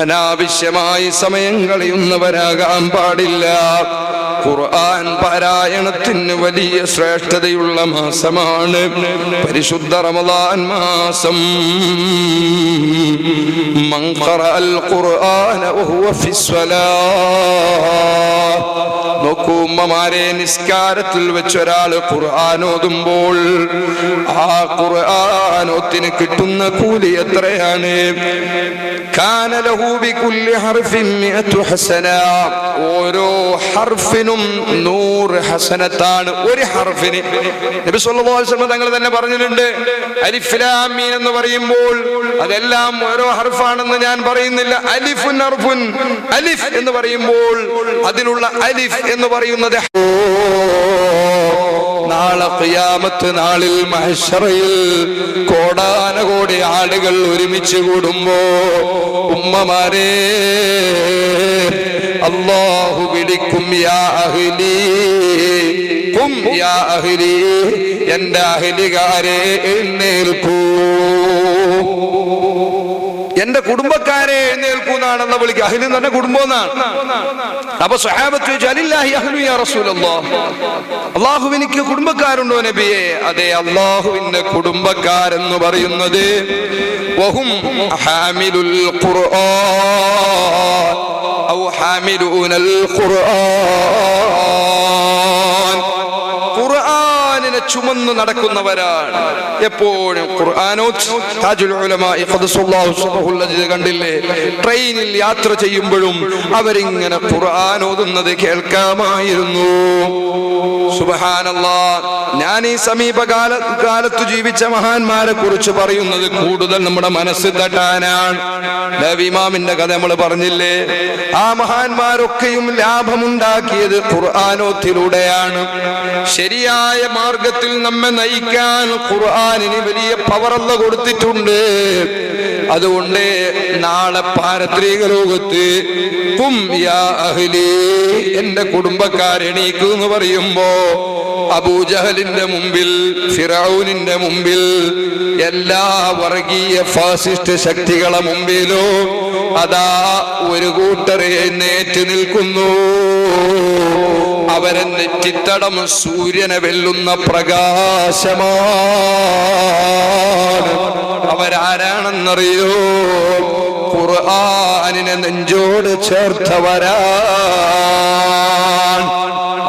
അനാവശ്യമായി സമയം കളയുന്നവരാകാൻ പാടില്ല. ഖുർആൻ പാരായണത്തിന് വലിയ ശ്രേഷ്ഠതയുള്ള മാസമാണ്. പരിശുദ്ധ റമദാൻ മാസം. ഖുർആന നോക്കൂ ഉമ്മമാരെ നിസ്കാരത്തിൽ വെച്ച് ഒരാൾ ഖുർആൻ ഓതുമ്പോൾ ആ ഖുർആനോത്തിന് കിട്ടുന്ന കൂലി എത്രയാണ്? ഓരോ ഹർഫിനും നൂറ് ഹസനത്താണ് ഒരു ഹർഫിന്. നബി സല്ലല്ലാഹു തങ്ങൾ തന്നെ പറഞ്ഞിട്ടുണ്ട്. അലിഫ് ലാം എന്ന് പറയുമ്പോൾ അതെല്ലാം ഓരോ ഹർഫാണെന്ന് ഞാൻ പറയുന്നില്ല. അലിഫുൻ അർഫുൻ അലിഫ് എന്ന് പറയുമ്പോൾ അതിലുള്ള അലിഫ് എന്ന് പറയുന്നത് നാളെ ഖിയാമത്ത് നാളിൽ മഹശറയിൽ കോടാനകോടി ആളുകൾ ഒരുമിച്ച് കൂടുമ്പോ ഉമ്മമാരെ അള്ളാഹു വിളിക്കും യാ അഹ്ലി കും യാ അഹ്ലി എന്റെ അഹ്ലികാരെ എഴുന്നേൽക്കൂ. എന്റെ കുടുംബക്കാരെ എഴുന്നേൽക്കൂന്നാണെന്ന് വിളിക്കുക. അഹിൽ തന്നെ കുടുംബം എന്നാണ് അപ്പൊ സ്വഹാബത്ത് അഹ്ലു അള്ളാഹു എനിക്ക് കുടുംബക്കാരുണ്ടോ നബിയെ? അതെ അള്ളാഹുവിന്റെ കുടുംബക്കാരെന്ന് പറയുന്നത് വഹും ഖുർആൻ. ഔ ഖുർആൻ. ചുമന്ന് നടക്കുന്നവരാണ്. എപ്പോഴും കണ്ടില്ലേ? ട്രെയിനിൽ യാത്ര ചെയ്യുമ്പോഴും അവരിങ്ങനെ ഖുർആൻ ഓതുന്നത് കേൾക്കാമായിരുന്നു. ഞാൻ ഈ സമീപകാല കാലത്ത് ജീവിച്ച മഹാന്മാരെ കുറിച്ച് പറയുന്നത് കൂടുതൽ നമ്മുടെ മനസ്സ് തട്ടാനാണ്. ലവിമാമിന്റെ കഥ നമ്മൾ പറഞ്ഞില്ലേ? ആ മഹാന്മാരൊക്കെയും ലാഭമുണ്ടാക്കിയത് ഖുർആാനോത്തിലൂടെയാണ്. ശരിയായ മാർഗത്തിൽ നമ്മെ നയിക്കാൻ ഖുർആാനിന് വലിയ പവറല്ല കൊടുത്തിട്ടുണ്ട്. അതുകൊണ്ട് നാളെ പാരത്രിക ലോകത്ത് എന്റെ കുടുംബക്കാരെണീക്കൂ എന്ന് പറയുമ്പോ അബൂജഹലിന്റെ മുമ്പിൽ ഫിറൌനിന്റെ മുമ്പിൽ എല്ലാ വർഗീയ ഫാസിസ്റ്റ് ശക്തികളെ മുമ്പിലോ അതാ ഒരു കൂട്ടരെ നേറ്റ് നിൽക്കുന്നു. അവരെ നെറ്റിത്തടം സൂര്യനെ വെല്ലുന്ന പ്രകാശമാണ്. അവരാരാണെന്നറിയോ? ഖുർആനിനെ നെഞ്ചോട് ചേർത്തവരാണ്.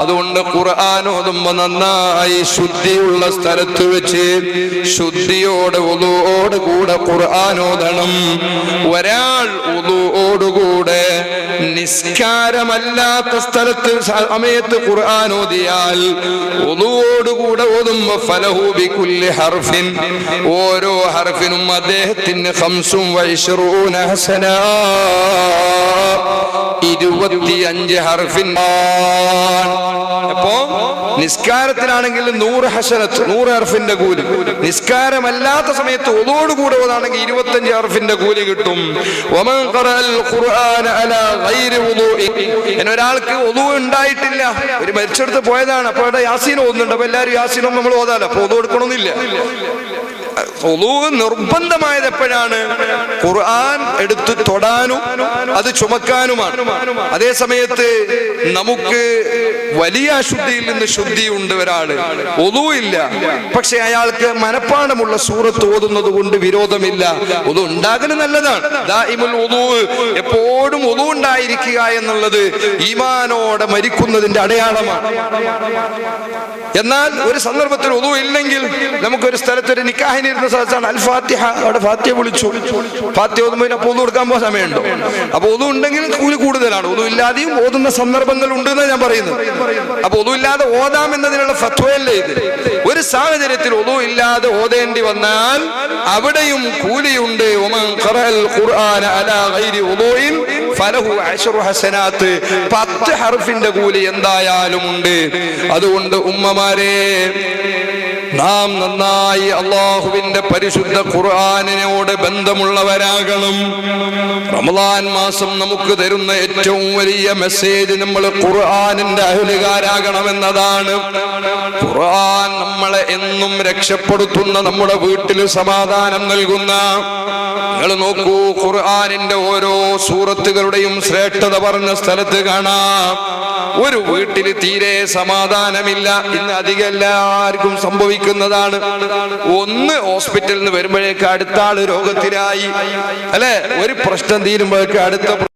അതുകൊണ്ട് ഖുർആൻ നന്നായി ശുദ്ധിയുള്ള സ്ഥലത്ത് വെച്ച് ശുദ്ധിയോട് ഒതുവോട് കൂടെ ഒരാൾ ഒതുവോടുകൂടെ നിസ്കാരമല്ലാത്ത സ്ഥലത്ത് സമയത്ത് ഖുർആൻ ഓതിയാൽ ഒതുവോടുകൂടെ ഓതുമ്പോ ഫലഹൂബി കുല്ലി ഹർഫിൻ. ഓരോ ഹർഫിനും അദ്ദേഹത്തിന് ഹംസും വൈഷറൂന ഹസന. ഇരുപത്തിയഞ്ച് ഹർഫിൻ. അപ്പോ നിസ്കാരത്തിനാണെങ്കിൽ നൂറ് ഹസനത്ത് നൂറ് ഹർഫിന്റെ കൂലി. നിസ്കാരമല്ലാത്ത സമയത്ത് ഒതോടുകൂടെ ഓതാണെങ്കിൽ ഇരുപത്തിയഞ്ച് ഹർഫിന്റെ കൂലി കിട്ടും. ഒമൻ ഖുർആന അലാ വുദൂഇ എന്നെ ഒരാൾക്ക് ഒതു ഉണ്ടായിട്ടില്ല. ഒരു മരിച്ചെടുത്ത് പോയതാണ്. അപ്പോൾ അവിടെ യാസീൻ ഓതുന്നുണ്ട്. അപ്പൊ എല്ലാവരും യാസീനും നമ്മൾ ഓതാലോ? അപ്പൊ ഒതു എടുക്കണമെന്നില്ല ഒതു നിർബന്ധമായത് എപ്പോഴാണ് ഖുർആൻ എടുത്ത് തൊടാനും അത് ചുമക്കാനുമാണ്. അതേ സമയത്ത് നമുക്ക് വലിയ അശുദ്ധിയിൽ നിന്ന് ശുദ്ധിയുണ്ട് ഒരാൾ. ഒതുവില്ല പക്ഷെ അയാൾക്ക് മനപ്പാടമുള്ള സൂറത്ത് ഓതുന്നത് കൊണ്ട് വിരോധമില്ല. ഒതു ഉണ്ടാകൽ നല്ലതാണ്. എപ്പോഴും ഒതു ഉണ്ടായിരിക്കുക എന്നുള്ളത് ഈമാനോടെ മരിക്കുന്നതിന്റെ അടയാളമാണ്. എന്നാൽ ഒരു സന്ദർഭത്തിൽ ഒതു ഇല്ലെങ്കിൽ നമുക്കൊരു സ്ഥലത്ത് ഒരു നിക്കാഹിനിരുന്ന സദസ്സാണ് അൽ ഫാത്തിഹ. അവിടെ ഫാത്തിഹ വിളിച്ചു. ഫാത്തിഹ ഓതുമ്പോൾ പിന്നെ അപ്പോൾ ഒന്നും കൊടുക്കാൻ പോകാൻ സമയമുണ്ടോ? അപ്പോൾ ഒതു ഉണ്ടെങ്കിൽ കൂലി കൂടുതലാണ്. ഒതു ഇല്ലാതെയും ഓതുന്ന സന്ദർഭങ്ങൾ ഉണ്ട് എന്നാണ് ഞാൻ പറയുന്നത്. അപ്പോൾ ഒതു ഇല്ലാതെ ഓതാം എന്നതിനുള്ള ഫത്വയല്ലേ ഇത്? ഒരു സാഹചര്യത്തിൽ ഒതു ഇല്ലാതെ ഓതേണ്ടി വന്നാൽ അവിടെയും കൂലിയുണ്ട്. പത്ത് ഹർഫിന്റെ കൂലി എന്തായാലും ഉണ്ട്. അതുകൊണ്ട് ഉമ്മമാരെ നാം നന്നായി അള്ളാഹുവിന്റെ പരിശുദ്ധ ഖുർആാനിനോട് ബന്ധമുള്ളവരാകണം. റമദാൻ മാസം നമുക്ക് തരുന്ന ഏറ്റവും വലിയ മെസ്സേജ് നമ്മൾ ഖുർആാനിന്റെ അഹലുകാരാകണമെന്നതാണ്. ഖുർആൻ നമ്മളെ എന്നും രക്ഷപ്പെടുത്തുന്ന നമ്മുടെ വീട്ടിൽ സമാധാനം നൽകുന്ന. നിങ്ങൾ നോക്കൂ ഖുർആാനിന്റെ ഓരോ സൂറത്തുകളുടെയും ശ്രേഷ്ഠത പറഞ്ഞ സ്ഥലത്ത് കാണാം. ഒരു വീട്ടിൽ തീരെ സമാധാനമില്ല. ഇന്ന് അധികം എല്ലാവർക്കും സംഭവിക്കുന്നതാണ്. ഒന്ന് ഹോസ്പിറ്റലിൽ നിന്ന് വരുമ്പോഴേക്ക് അടുത്ത ആൾ രോഗത്തിലായി. അല്ലെ? ഒരു പ്രശ്നം തീരുമ്പോഴേക്ക് അടുത്ത